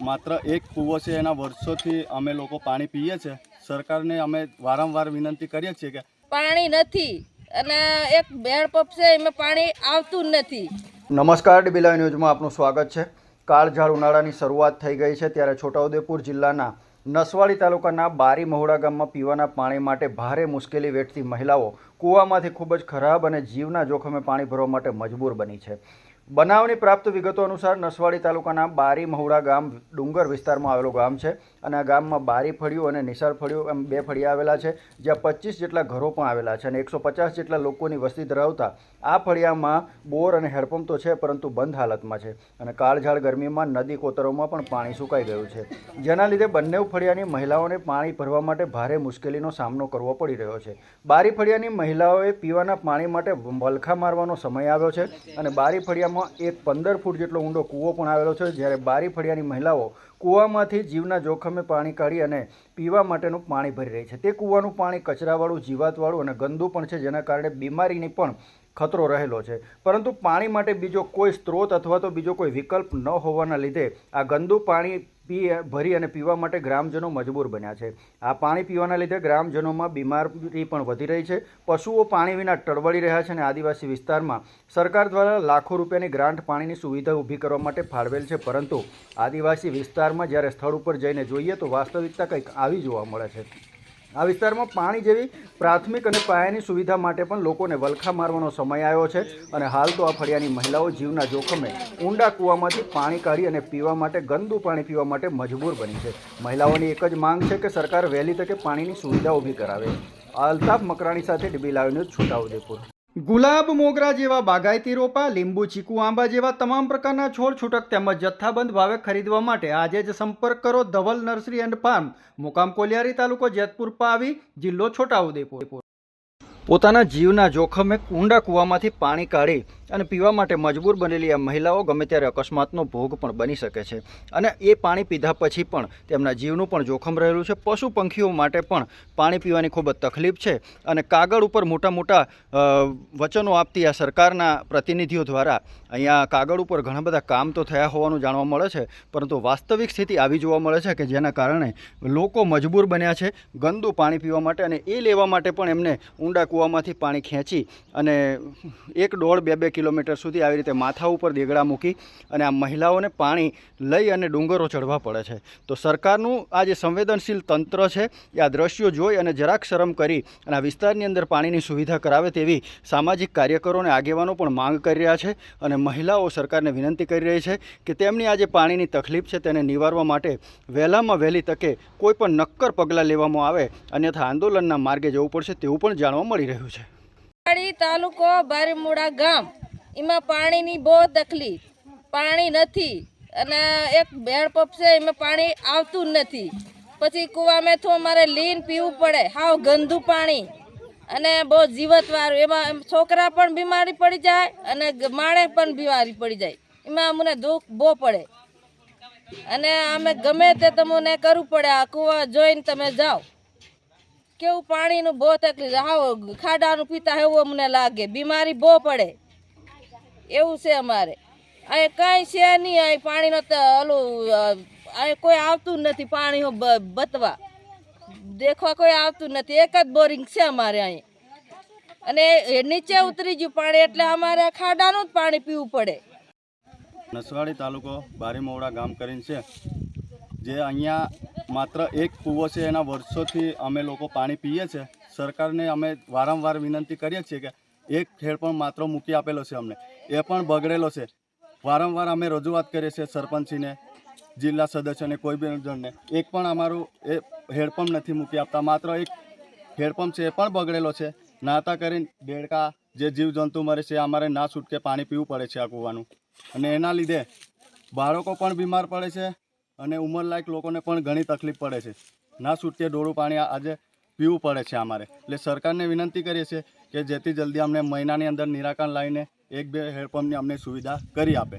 માત્ર એક કૂવો છે એના વર્ષોથી અમે લોકો પાણી પીએ છીએ સરકારને અમે વારંવાર વિનંતી કરીએ છીએ કે પાણી નથી અને એક હેન્ડપંપ છે એમાં પાણી આવતું જ નથી. નમસ્કાર ડીબીલા ન્યૂઝમાં આપનું સ્વાગત છે. કાળઝાળ ઉનાળાની શરૂઆત થઈ ગઈ છે ત્યારે છોટાઉદેપુર જિલ્લાના નસવાડી તાલુકાના બારી મહુડા ગામમાં પીવાના પાણી માટે ભારે મુશ્કેલી વેઠતી મહિલાઓ કૂવામાંથી ખૂબ જ ખરાબ અને જીવના જોખમે પાણી ભરવા માટે મજબૂર બની છે. બનાવની પ્રાપ્ત વિગતો અનુસાર નસવાડી તાલુકાના બારી મહુડા ગામ ડુંગર વિસ્તારમાં આવેલું ગામ છે અને આ ગામમાં બારી ફળિયું અને નિસાર ફળિયું એમ બે ફળિયા આવેલા છે, જ્યાં પચીસ જેટલા ઘરો પણ આવેલા છે અને એકસો પચાસ જેટલા લોકોની વસ્તી ધરાવતા આ ફળિયામાં બોર અને હેડપંપ તો છે, પરંતુ બંધ હાલતમાં છે અને કાળઝાળ ગરમીમાં નદી કોતરોમાં પણ પાણી સુકાઈ ગયું છે. જેના લીધે બંને ફળિયાની મહિલાઓને પાણી ભરવા માટે ભારે મુશ્કેલીનો સામનો કરવો પડી રહ્યો છે. બારી ફળિયાની મહિલાઓએ પીવાના પાણી માટે વલખા મારવાનો સમય આવ્યો છે અને બારી ફળિયામાં એક પંદર ફૂટ જેટલો ઊંડો કૂવો પણ આવેલો છે, જ્યારે બારી ફળિયાની મહિલાઓ કૂવામાંથી જીવના જોખમે પાણી કાઢી અને પીવા માટેનું પાણી ભરી રહી છે. તે કૂવાનું પાણી કચરાવાળું, જીવાતવાળું અને ગંદુ પણ છે, જેના કારણે બીમારીની પણ ખતરો રહેલો છે. પરંતુ પાણી માટે બીજો કોઈ સ્ત્રોત અથવા તો બીજો કોઈ વિકલ્પ ન હોવાના લીધે આ ગંદુ પાણી પી ભરી અને પીવા માટે ગ્રામજનો મજબૂર બન્યા છે. આ પાણી પીવાના લીધે ગ્રામજનોમાં બીમારી પણ વધી રહી છે. પશુઓ પાણી વિના ટળવળી રહ્યા છે અને આદિવાસી વિસ્તારમાં સરકાર દ્વારા લાખો રૂપિયાની ગ્રાન્ટ પાણીની સુવિધા ઊભી કરવા માટે ફાળવેલ છે. પરંતુ આદિવાસી વિસ્તારમાં જ્યારે સ્થળ ઉપર જઈને જોઈએ તો વાસ્તવિકતા કંઈક આવી જોવા મળે છે. આ વિસ્તારમાં પાણી જેવી પ્રાથમિક અને પાયાની સુવિધા માટે પણ લોકોને વલખા મારવાનો સમય આવ્યો છે અને હાલ તો આ ફળિયાની મહિલાઓ જીવના જોખમે ઊંડા કૂવામાંથી પાણી કાઢી અને પીવા માટે ગંદુ પાણી પીવા માટે મજબૂર બની છે. મહિલાઓની એક જ માંગ છે કે સરકાર વહેલી તકે પાણીની સુવિધા ઊભી કરાવે. અલ્તાફ મકરાણી સાથે ડીબી લાઈવ ન્યૂઝ છોટાઉદેપુર. ગુલાબ, મોગરા જેવા બાગાયતી રોપા, લીંબુ, ચીકુ આંબા જેવા તમામ પ્રકારના છોડ છૂટક તેમજ જથ્થાબંધ ભાવે ખરીદવા માટે આજે જ સંપર્ક કરો ધવલ નર્સરી એન્ડ ફાર્મ, મુકામ કોલિયારી તાલુકો જેતપુર, પાવી, જિલ્લો છોટાઉદેપુર. પોતાના જીવના જોખમે ઊંડા કૂવામાંથી પાણી કાઢી અને પીવા માટે મજબૂર બનેલી આ મહિલાઓ ગમે ત્યારે અકસ્માતનો ભોગ પણ બની શકે છે. અને એ પાણી પીધા પછી પણ તેમના જીવનું પણ જોખમ રહેલું છે. પશુ પંખીઓ માટે પણ પાણી પીવાની ખૂબ જ તકલીફ છે અને કાગળ ઉપર મોટા મોટા વચનો આપતી આ સરકારના પ્રતિનિધિઓ દ્વારા અહીંયા કાગળ ઉપર ઘણા બધા કામ તો થયા હોવાનું જાણવા મળે છે. પરંતુ વાસ્તવિક સ્થિતિ આવી જોવા મળે છે કે જેના કારણે લોકો મજબૂર બન્યા છે ગંદુ પાણી પીવા માટે અને એ લેવા માટે પણ એમને ઊંડા કૂવામાંથી પાણી ખેંચી અને એક દોઢ બે બે કિલોમીટર સુધી આવી રીતે માથા ઉપર દેગડા મૂકી અને આ મહિલાઓને પાણી લઈ અને ડુંગરો ચડવા પડે છે. તો સરકારનું આ જે સંવેદનશીલ તંત્ર છે, એ આ દ્રશ્યો જોઈ અને જરાક શરમ કરી અને આ વિસ્તારની અંદર પાણીની સુવિધા કરાવે તેવી સામાજિક કાર્યકરો અને આગેવાનો પણ માંગ કરી રહ્યા છે અને મહિલાઓ સરકારને વિનંતી કરી રહી છે કે તેમની આ જે પાણીની તકલીફ છે તેને નિવારવા માટે વહેલામાં વહેલી તકે કોઈ પણ નક્કર પગલાં લેવામાં આવે, અન્યથા આંદોલનના માર્ગે જવું પડશે તેવું પણ જાણવા મળી રહ્યું છે. તાલુકો બારીમુડા ગામ. એમાં પાણીની બહુ તકલીફ. પાણી નથી. અને એક હેન્ડપંપ છે, એમાં પાણી આવતું જ નથી. પછી કૂવામાંથી અમારે લીન પીવું પડે. હાવ ગંદુ પાણી. અને બહુ જીવતવાળું. એમાં છોકરા પણ બીમારી પડી જાય અને માણે પણ બીમારી પડી જાય. એમાં અમને દુઃખ બહુ પડે. અને અમે ગમે તે તમને કરવું પડે, આ કૂવા જોઈને તમે જાઓ. કેવું પાણીનું બહુ તકલીફ. હાવ ખાડાનું પીતા એવું અમને લાગે. બીમારી બહુ પડે. એવું છે અમારે. અહીં કાંઈ છે નહીં, અહીં પાણીનો ઓલું અહીં કોઈ આવતું જ નથી પાણી બતવા. દેખવા કોઈ આવતું નથી. એક જ બોરિંગ છે અમારે અહીં. અને નીચે ઉતરી ગયું પાણી, એટલે અમારે ખાડાનું જ પાણી પીવું પડે. નસવાડી તાલુકો બારીમોવડા ગામ કરીને છે, જે અહીંયા માત્ર એક કૂવો છે. એના વર્ષોથી અમે લોકો પાણી પીએ છીએ સરકારને અમે વારંવાર વિનંતી કરીએ છીએ કે એક ખેડ પણ માત્ર મૂકી આપેલો છે અમને. એ પણ બગડેલો છે. વારંવાર અમે રજૂઆત કરીએ છીએ સરપંચીને, જિલ્લા સદસ્યને, કોઈ બી જણને. એક પણ અમારું એ હેડપંપ નથી મૂકી આપતા. માત્ર એક હેડપંપ છે એ પણ બગડેલો છે. નાતા કરીને દેડકા જે જીવજંતુ મરે છે અમારે ના છૂટકે પાણી પીવું પડે છે આ કૂવાનું. અને એના લીધે બાળકો પણ બીમાર પડે છે અને ઉંમરલાયક લોકોને પણ ઘણી તકલીફ પડે છે. ના છૂટકે ડોળું પાણી આજે પીવું પડે છે અમારે. એટલે સરકારને વિનંતી કરીએ છીએ કે જેથી જલ્દી અમને મહિનાની અંદર નિરાકરણ લાવીને એક બે હેન્ડપંપની અમને સુવિધા કરી આપે.